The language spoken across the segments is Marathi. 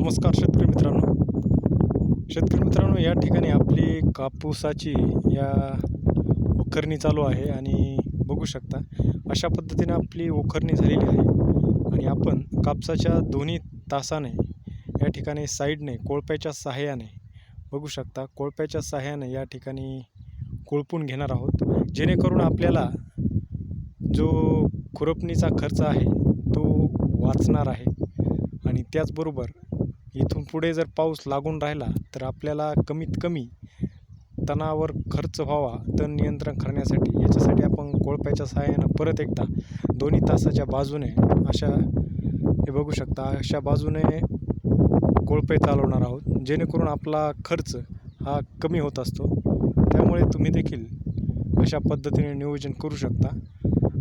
नमस्कार शेतकरी मित्रांनो. शेतकरी मित्रांनो या ठिकाणी आपली कापूसाची या उखरणी चालू आहे आणि बघू शकता अशा पद्धतीने आपली उखरणी झालेली आहे. आणि आपण कापसाच्या दोन्ही तासाने या ठिकाणी साईडने कोळप्याच्या सहाय्याने बघू शकता कोळप्याच्या सहाय्याने या ठिकाणी कोळपून घेणार आहोत. जेणेकरून आपल्याला जो खुरपणीचा खर्च आहे तो वाचणार आहे. आणि त्याचबरोबर इथून पुढे जर पाऊस लागून राहिला तर आपल्याला कमीत कमी तणावर खर्च व्हावा तण नियंत्रण करण्यासाठी. याच्यासाठी आपण कोळप्याच्या सहाय्यानं परत एकदा दोन्ही तासाच्या बाजूने अशा हे बघू शकता अशा बाजूने कोळपे चालवणार आहोत जेणेकरून आपला खर्च हा कमी होत असतो. त्यामुळे तुम्ही देखील अशा पद्धतीने नियोजन करू शकता.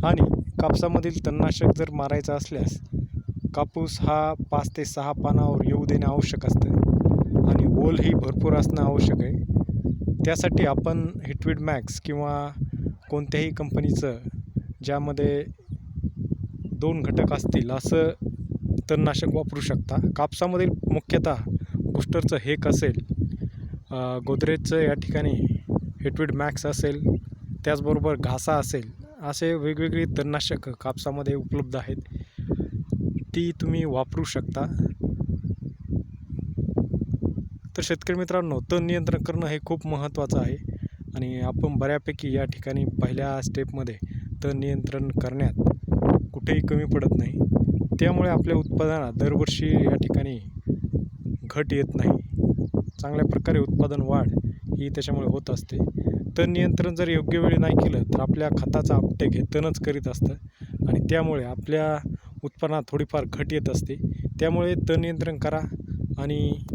आणि कापसामधील तणनाशक जर मारायचं असल्यास कापूस हा पाच ते सहा पानावर येऊ देणे आवश्यक असतं. आणि ओल ही भरपूर असणं आवश्यक आहे. त्यासाठी आपण हिटविड मॅक्स किंवा कोणत्याही कंपनीचं ज्यामध्ये दोन घटक असतील असं तणनाशक वापरू शकता. कापसामध्ये मुख्यतः बुस्टरचं हेक असेल गोदरेजचं या ठिकाणी हिटविड मॅक्स असेल त्याचबरोबर घासा असेल असे वेगवेगळी तणनाशक कापसामध्ये उपलब्ध आहेत. ती तुम्ही वापरू शकता. तर शेतकरी मित्रांनो तण नियंत्रण करणं हे खूप महत्त्वाचं आहे. आणि आपण बऱ्यापैकी या ठिकाणी पहिल्या स्टेपमध्ये तण नियंत्रण करण्यात कुठेही कमी पडत नाही. त्यामुळे आपल्या उत्पादनात दरवर्षी या ठिकाणी घट येत नाही. चांगल्या प्रकारे उत्पादन वाढ ही त्याच्यामुळे होत असते. तण नियंत्रण जर योग्य वेळी नाही केलं तर आपल्या खताचा आपटे हे तणच करीत असतं. आणि त्यामुळे आपल्या उत्पन्नात थोडीफार घट येत असते. त्यामुळे तण नियंत्रण करा आणि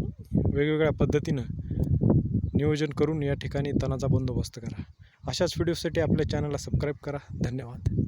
वेगवेगळ्या पद्धतीनं नियोजन करून या ठिकाणी तणाचा बंदोबस्त करा. अशाच व्हिडिओसाठी आपल्या चॅनलला सबस्क्राईब करा. धन्यवाद.